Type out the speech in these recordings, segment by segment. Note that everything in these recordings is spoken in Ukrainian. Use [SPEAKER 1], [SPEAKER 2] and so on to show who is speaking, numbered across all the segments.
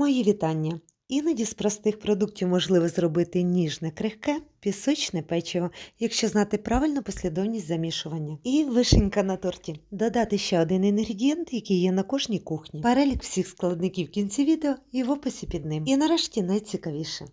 [SPEAKER 1] Мої вітання! Іноді з простих продуктів можливо зробити ніжне, крихке, пісочне печиво, якщо знати правильну послідовність замішування. І вишенька на торті. Додати ще один інгредієнт, який є на кожній кухні. Перелік всіх складників в кінці відео і в описі під ним. І нарешті найцікавіше.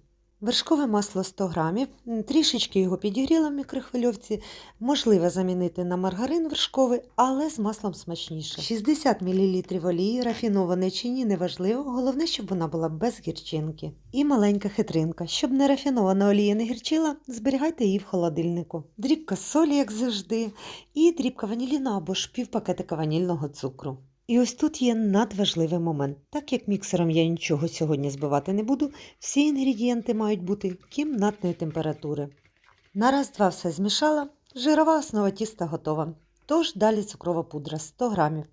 [SPEAKER 1] Вершкове масло 100 грамів, трішечки його підігріла в мікрохвильовці, можливо замінити на маргарин вершковий, але з маслом смачніше. 60 мл олії, рафінованої чи ні, неважливо, головне, щоб вона була без гірчинки. І маленька хитринка. Щоб не рафінована олія не гірчила, зберігайте її в холодильнику. Дрібка солі, як завжди, і дрібка ваніліна або ж півпакетика ванільного цукру. І ось тут є надважливий момент. Так як міксером я нічого сьогодні збивати не буду, всі інгредієнти мають бути кімнатної температури. На раз-два все змішала, жирова основа тіста готова. Тож далі цукрова пудра 100 грамів.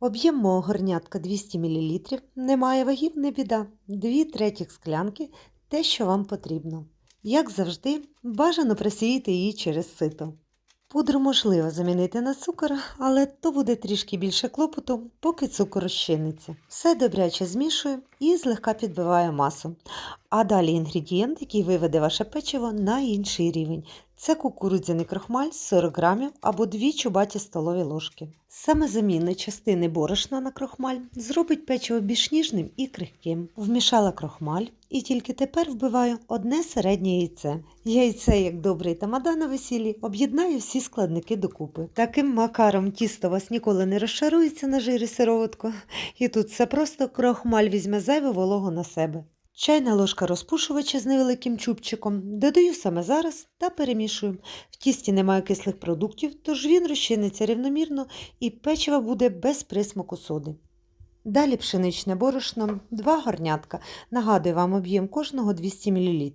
[SPEAKER 1] Об'єм мого горнятка 200 мл, немає вагів, не біда. 2 третіх склянки те, що вам потрібно. Як завжди, бажано просіяти її через сито. Пудру можливо замінити на цукор, але то буде трішки більше клопоту, поки цукор розчиниться. Все добряче змішую і злегка підбиваю масу. А далі інгредієнт, який виведе ваше печиво на інший рівень. Це кукурудзяний крохмаль 40 грамів або 2 чубаті столові ложки. Саме заміна частини борошна на крохмаль зробить печиво більш ніжним і крихким. Вмішала крохмаль і тільки тепер вбиваю одне середнє яйце. Яйце, як добрий тамада на весіллі, об'єднаю всі складники докупи. Таким макаром тісто вас ніколи не розшарується на жирі сироватку, і тут все просто крохмаль візьме зайву вологу на себе. Чайна ложка розпушувача з невеликим чубчиком додаю саме зараз та перемішую. В тісті немає кислих продуктів, тож він розчиниться рівномірно і печиво буде без присмаку соди. Далі пшеничне борошно, 2 горнятка. Нагадую вам об'єм кожного 200 мл.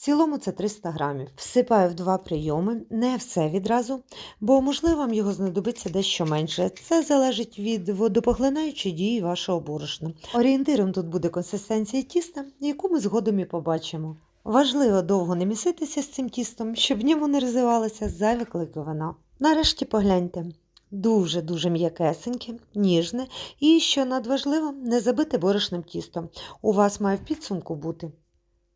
[SPEAKER 1] В цілому це 300 грамів. Всипаю в два прийоми, не все відразу, бо можливо вам його знадобиться дещо менше. Це залежить від водопоглинаючої дії вашого борошна. Орієнтиром тут буде консистенція тіста, яку ми згодом і побачимо. Важливо довго не міситися з цим тістом, щоб в ньому не розвивалася зайва клейковина. Нарешті погляньте. Дуже-дуже м'якесеньке, ніжне і, що надважливо, не забите борошним тістом. У вас має в підсумку бути.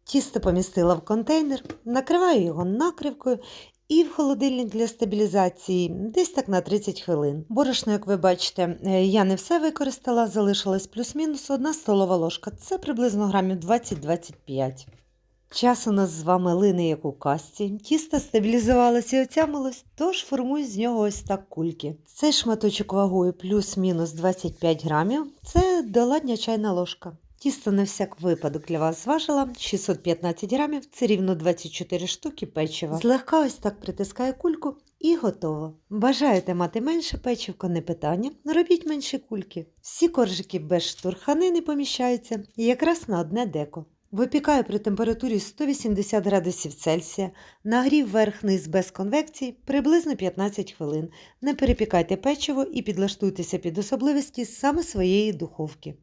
[SPEAKER 1] Тісто помістила в контейнер, накриваю його накривкою і в холодильник для стабілізації десь так на 30 хвилин. Борошно, як ви бачите, е, я не все використала, залишилась плюс-мінус одна столова ложка. Це приблизно грамів 20-25. Час у нас з вами лине, як у касті. Тісто стабілізувалося і отямилось, тож формую з нього ось так кульки. Цей шматочок вагою плюс-мінус 25 грамів це доладня чайна ложка. Тісто на всяк випадок для вас зважила 615 грамів, це рівно 24 штуки печива. Злегка ось так притискаю кульку і готово. Бажаєте мати менше печивко, не питання, робіть менші кульки. Всі коржики без штурхани не поміщаються і якраз на одне деко. Випікаю при температурі 180 градусів Цельсія, нагрів верх-низ без конвекції приблизно 15 хвилин. Не перепікайте печиво і підлаштуйтеся під особливості саме своєї духовки.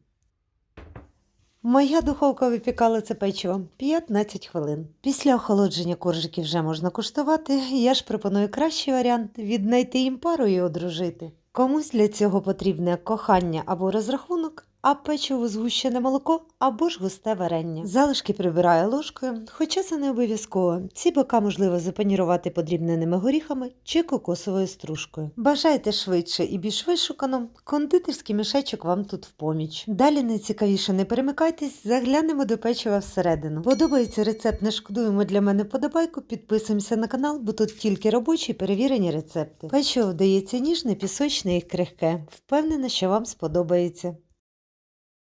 [SPEAKER 1] Моя духовка випікала це печиво 15 хвилин. Після охолодження коржиків вже можна куштувати. Я ж пропоную кращий варіант віднайти їм пару і одружити. Комусь для цього потрібне кохання або розрахунок, а печиво згущене молоко або ж густе варення. Залишки прибираю ложкою, хоча це не обов'язково. Ці бока можливо запанірувати подрібненими горіхами чи кокосовою стружкою. Бажаєте швидше і більш вишукано, кондитерський мішечок вам тут в поміч. Далі найцікавіше не перемикайтесь, заглянемо до печива всередину. Подобається рецепт, не шкодуємо для мене подобайку, підписуємося на канал, бо тут тільки робочі перевірені рецепти. Печиво вдається ніжне, пісочне і крихке. Впевнена, що вам сподобається.